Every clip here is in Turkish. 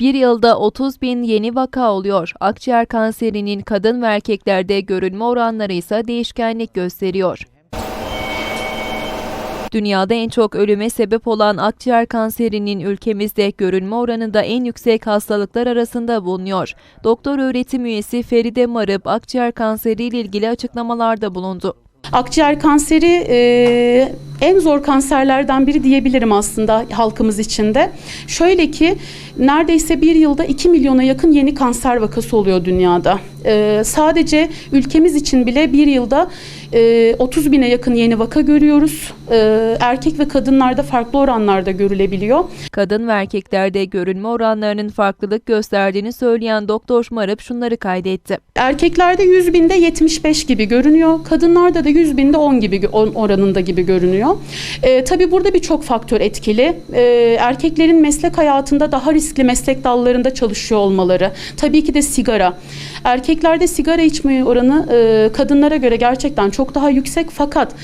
Bir yılda 30 bin yeni vaka oluyor. Akciğer kanserinin kadın ve erkeklerde görülme oranları ise değişkenlik gösteriyor. Dünyada en çok ölüme sebep olan akciğer kanserinin ülkemizde görülme oranında en yüksek hastalıklar arasında bulunuyor. Doktor öğretim üyesi Feride Marıp akciğer kanseriyle ilgili açıklamalarda bulundu. Akciğer kanseri en zor kanserlerden biri diyebilirim aslında halkımız içinde. Şöyle ki neredeyse bir yılda 2 milyona yakın yeni kanser vakası oluyor dünyada. E, sadece ülkemiz için bile bir yılda e, 30 bine yakın yeni vaka görüyoruz. E, erkek ve kadınlarda farklı oranlarda görülebiliyor. Kadın ve erkeklerde görülme oranlarının farklılık gösterdiğini söyleyen Doktor Marıp şunları kaydetti. Erkeklerde 100 binde 75 gibi görünüyor. Kadınlarda da 100 binde 10 gibi 10 oranında gibi görünüyor. Ee, tabii burada birçok faktör etkili. Ee, erkeklerin meslek hayatında daha riskli meslek dallarında çalışıyor olmaları. Tabii ki de sigara. Erkeklerde sigara içme oranı e, kadınlara göre gerçekten çok daha yüksek fakat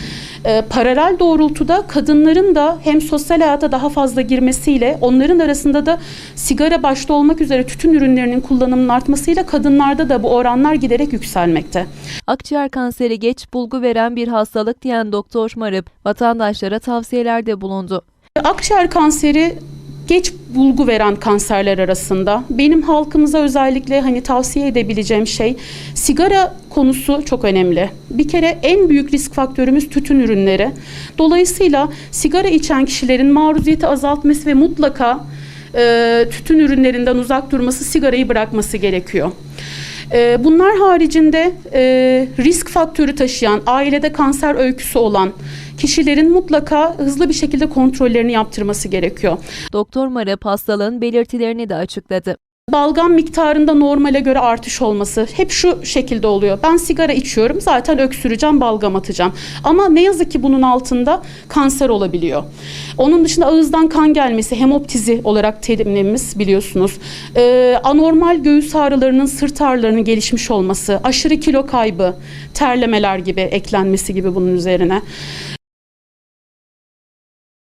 e, paralel doğrultuda kadınların da hem sosyal hayata daha fazla girmesiyle onların arasında da sigara başta olmak üzere tütün ürünlerinin kullanımının artmasıyla kadınlarda da bu oranlar giderek yükselmekte. Akciğer kanseri geç bulgu veren bir hastalık diyen Doktor Marıp vatandaşlara tavsiyelerde bulundu. Akciğer kanseri geç bulgu veren kanserler arasında benim halkımıza özellikle hani tavsiye edebileceğim şey sigara konusu çok önemli. Bir kere en büyük risk faktörümüz tütün ürünleri. Dolayısıyla sigara içen kişilerin maruziyeti azaltması ve mutlaka e, tütün ürünlerinden uzak durması, sigarayı bırakması gerekiyor. E, bunlar haricinde e, risk faktörü taşıyan, ailede kanser öyküsü olan kişilerin mutlaka hızlı bir şekilde kontrollerini yaptırması gerekiyor. Doktor Marıp hastalığın belirtilerini de açıkladı. Balgam miktarında normale göre artış olması hep şu şekilde oluyor. Ben sigara içiyorum zaten öksüreceğim balgam atacağım. Ama ne yazık ki bunun altında kanser olabiliyor. Onun dışında ağızdan kan gelmesi hemoptizi olarak terimlerimiz biliyorsunuz. Ee, anormal göğüs ağrılarının sırt ağrılarının gelişmiş olması, aşırı kilo kaybı, terlemeler gibi eklenmesi gibi bunun üzerine.